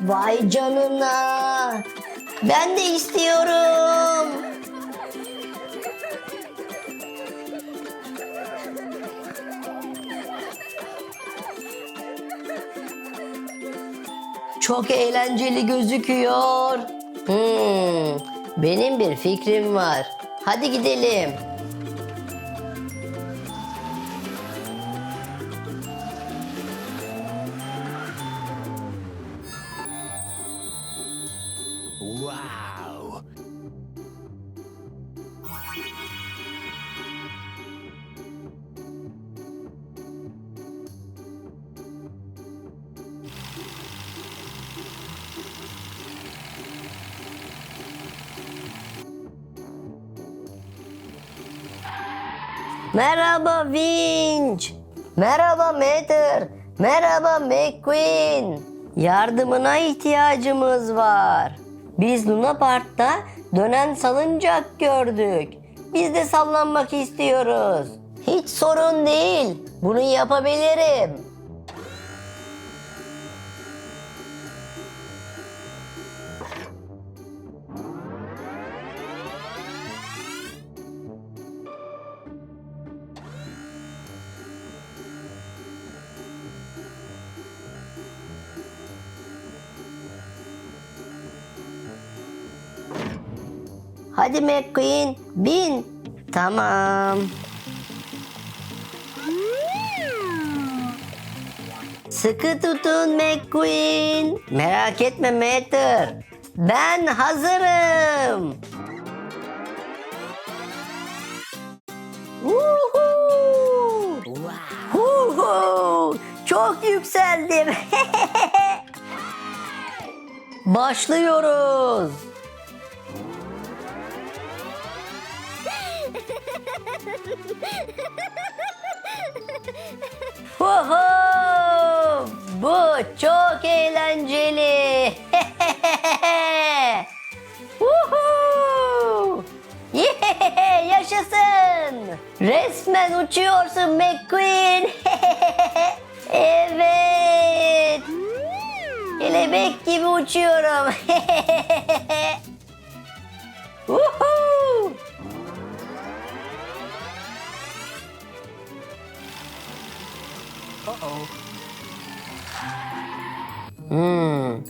Vay canına. Ben de istiyorum. Çok eğlenceli gözüküyor. Hmm, benim bir fikrim var. Hadi gidelim. Merhaba Winch. Merhaba Mater. Merhaba McQueen. Yardımına ihtiyacımız var. Biz Luna Park'ta dönen salıncak gördük. Biz de sallanmak istiyoruz. Hiç sorun değil. Bunu yapabilirim. Hadi McQueen bin. Tamam. Sıkı tutun McQueen. Merak etme Mater. Ben hazırım. Woohoo! Woohoo! Çok yükseldim. Başlıyoruz. Woohoo! Bu çok eğlenceli. Woohoo! Yeah, yaşasın. Resmen uçuyorsun McQueen. evet. Kelebek gibi uçuyorum. Woohoo! Hmm.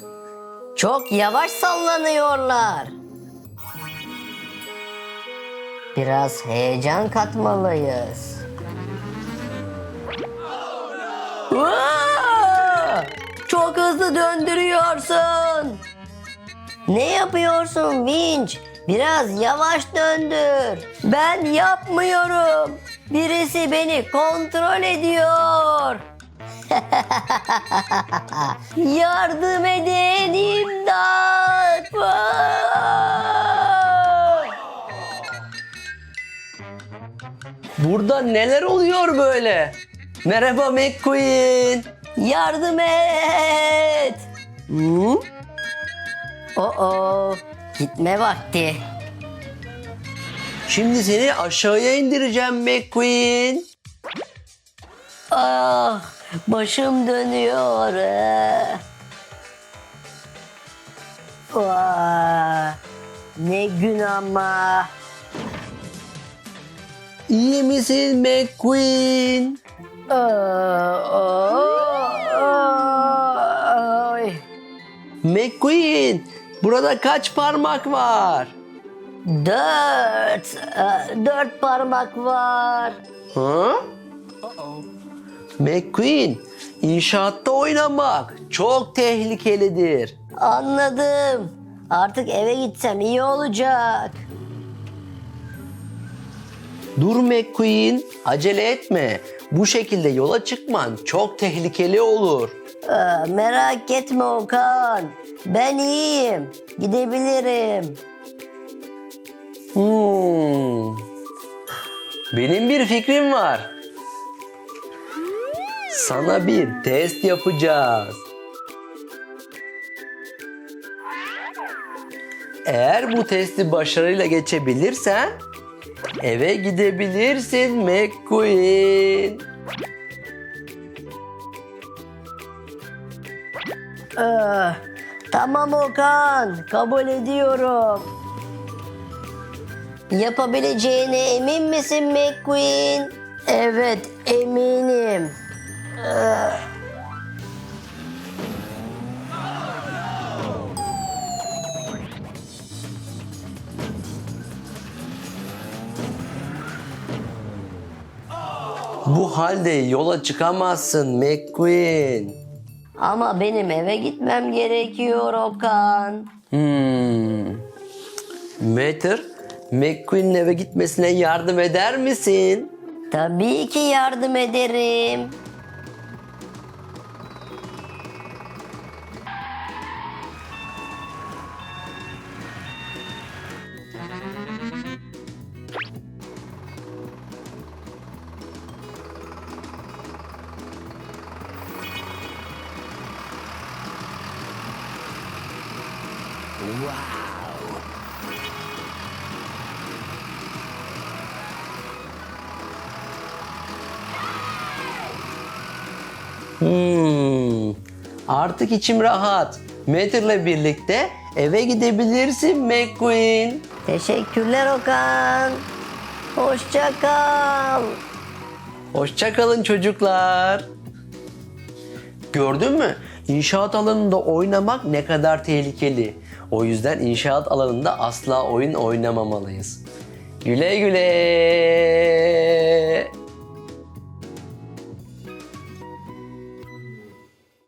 Çok yavaş sallanıyorlar. Biraz heyecan katmalıyız. Aa! Çok hızlı döndürüyorsun. Ne yapıyorsun Vinç? Biraz yavaş döndür. Ben yapmıyorum. Birisi beni kontrol ediyor. Yardım edin imdat. Burada neler oluyor böyle? Merhaba McQueen. Yardım et. Hı? Oo, gitme vakti. Şimdi seni aşağıya indireceğim McQueen. Ah, başım dönüyor. Vah, ne gün ama. İyi misin McQueen? Ay. McQueen, burada kaç parmak var? Dört, e, dört parmak var. Hı? McQueen, inşaatta oynamak çok tehlikelidir. Anladım. Artık eve gitsem iyi olacak. Dur McQueen, acele etme. Bu şekilde yola çıkman çok tehlikeli olur. Aa, merak etme Okan. Ben iyiyim. Gidebilirim. Hmm. Benim bir fikrim var. Sana bir test yapacağız. Eğer bu testi başarıyla geçebilirsen eve gidebilirsin McQueen. Aa, Tamam Okan, kabul ediyorum. Yapabileceğine emin misin McQueen? Evet, eminim. Bu halde yola çıkamazsın McQueen. Ama benim eve gitmem gerekiyor Okan. Hmm. Mater, McQueen'in eve gitmesine yardım eder misin? Tabii ki yardım ederim. Hmm. Artık içim rahat. Mater'la birlikte eve gidebilirsin McQueen. Teşekkürler Okan. Hoşça kal. Hoşçakalın çocuklar. Gördün mü? İnşaat alanında oynamak ne kadar tehlikeli. O yüzden inşaat alanında asla oyun oynamamalıyız. Güle güle.